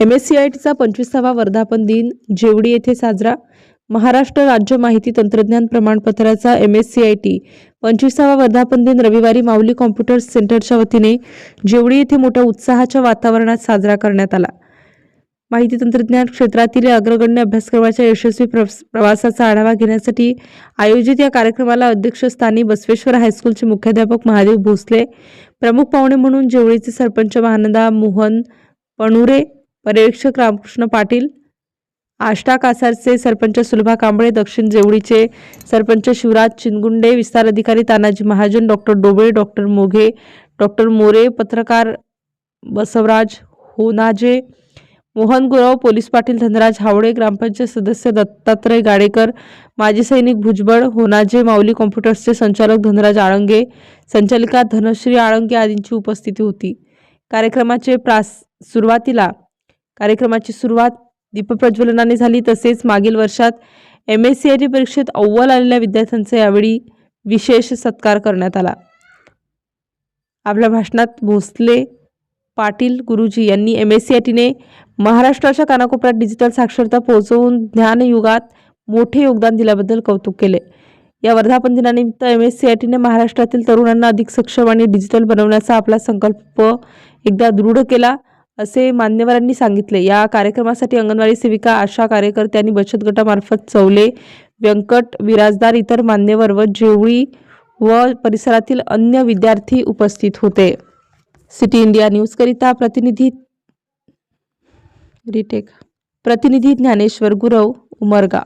M S C I टीचा पंचवीसावा वर्धापन दिन जेवडी येथे साजरा. महाराष्ट्र राज्य माहिती तंत्रज्ञान प्रमाणपत्राचा M S C I T पंचवीसावा वर्धापन दिन रविवारी माऊली कॉम्प्युटर सेंटरच्या वतीने जेवडी येथे मोठ्या उत्साहाच्या वातावरणात साजरा करण्यात आला. माहिती तंत्रज्ञान क्षेत्रातील अग्रगण्य अभ्यासक्रमाच्या यशस्वी प्रवास- प्रवासाचा आढावा घेण्यासाठी आयोजित या कार्यक्रमाला अध्यक्षस्थानी बसवेश्वर हायस्कूलचे मुख्याध्यापक महादेव भोसले प्रमुख पाहुणे म्हणून जेवळीचे सरपंच महानंदा मोहन पणुरे पर्यवेक्षक रामकृष्ण पाटील आष्टा कासारचे सरपंच सुलभा कांबळे दक्षिण जेवळीचे सरपंच शिवराज चिनगुंडे विस्तार अधिकारी Tanaji Mahajan doctor Dobale doctor Moghe doctor More पत्रकार बसवराज होनाजे मोहन गुरव पोलीस पाटील धनराज हावडे ग्रामपंचायत सदस्य दत्तात्रय गाडेकर माजी सैनिक भुजबळ होनाजे माऊली कॉम्प्युटर्सचे संचालक धनराज आळंगे संचालिका धनश्री आळंगे आदींची उपस्थिती होती. कार्यक्रमाचे प्रास सुरुवातीला कार्यक्रमाची सुरुवात दीपप्रज्वलनाने झाली. तसेच मागील वर्षात M S C I T परीक्षेत अव्वल आलेल्या विद्यार्थ्यांचा यावेळी विशेष सत्कार करण्यात आला. आपल्या भाषणात भोसले पाटील गुरुजी यांनी एम एस सी आय टीने महाराष्ट्राच्या कानाकोपऱ्यात डिजिटल साक्षरता पोहोचवून ज्ञानयुगात मोठे योगदान दिल्याबद्दल कौतुक केले. या वर्धापन दिनानिमित्त एम एस सी आय टीने महाराष्ट्रातील तरुणांना अधिक सक्षम आणि डिजिटल बनवण्याचा आपला संकल्प एकदा दृढ केला. असे मान्यवरांनी सांगितले. या कार्यक्रमासाठी अंगणवाडी सेविका आशा कार्यकर्ते आणि बचत गटामार्फत चवले व्यंकट विराजदार इतर मान्यवर व जेवळी व परिसरातील अन्य विद्यार्थी उपस्थित होते. सिटी इंडिया न्यूजकरिता प्रतिनिधी रिटेक. प्रतिनिधी ज्ञानेश्वर गुरव उमरगा.